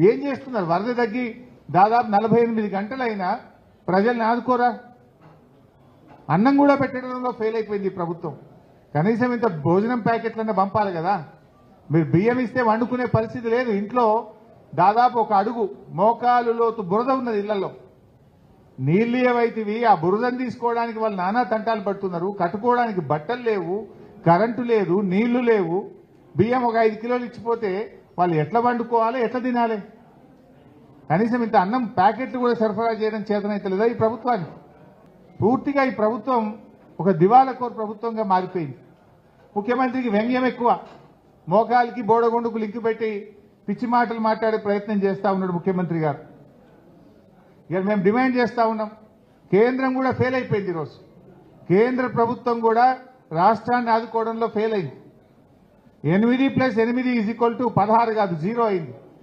ఏం చేస్తున్నారు? వరద తగ్గి దాదాపు నలభై ఎనిమిది గంటలైనా ప్రజల్ని ఆదుకోరా? అన్నం కూడా పెట్టడంలో ఫెయిల్ అయిపోయింది ప్రభుత్వం. కనీసం ఇంత భోజనం ప్యాకెట్లన్నా పంపాలి కదా? మీరు బియ్యం ఇస్తే వండుకునే పరిస్థితి లేదు. ఇంట్లో దాదాపు ఒక అడుగు మోకాలు లోతు బురద ఉన్నది ఇళ్ళలో. నీళ్ళు ఏవైతివి? ఆ బురదను తీసుకోవడానికి వాళ్ళు నానా తంటాలు పడుతున్నారు. కట్టుకోవడానికి బట్టలు లేవు కరెంటు లేదు నీళ్ళు లేవు. బియ్యం ఒక ఐదు కిలోలు ఇచ్చిపోతే వాళ్ళు ఎట్లా వండుకోవాలి ఎట్లా తినాలి? కనీసం ఇంత అన్నం ప్యాకెట్లు కూడా సరఫరా చేయడం చేతనైతే లేదా ఈ ప్రభుత్వానికి? పూర్తిగా ఈ ప్రభుత్వం ఒక దివాలకోర్ ప్రభుత్వంగా మారిపోయింది. ముఖ్యమంత్రికి వ్యంగ్యం ఎక్కువ. మోకాలికి బోడగొండుకు లింక్ పెట్టి పిచ్చి మాటలు మాట్లాడే ప్రయత్నం చేస్తూ ఉన్నాడు ముఖ్యమంత్రి గారు. ఇక మేము డిమాండ్ చేస్తూ ఉన్నాం. కేంద్రం కూడా ఫెయిల్ అయిపోయింది ఈరోజు కేంద్ర ప్రభుత్వం కూడా రాష్ట్రాన్ని ఆదుకోవడంలో ఫెయిల్ అయింది. ఎనిమిది ప్లస్ ఎనిమిది ఈజ్ ఈక్వల్ టు పదహారు కాదు జీరో అయింది.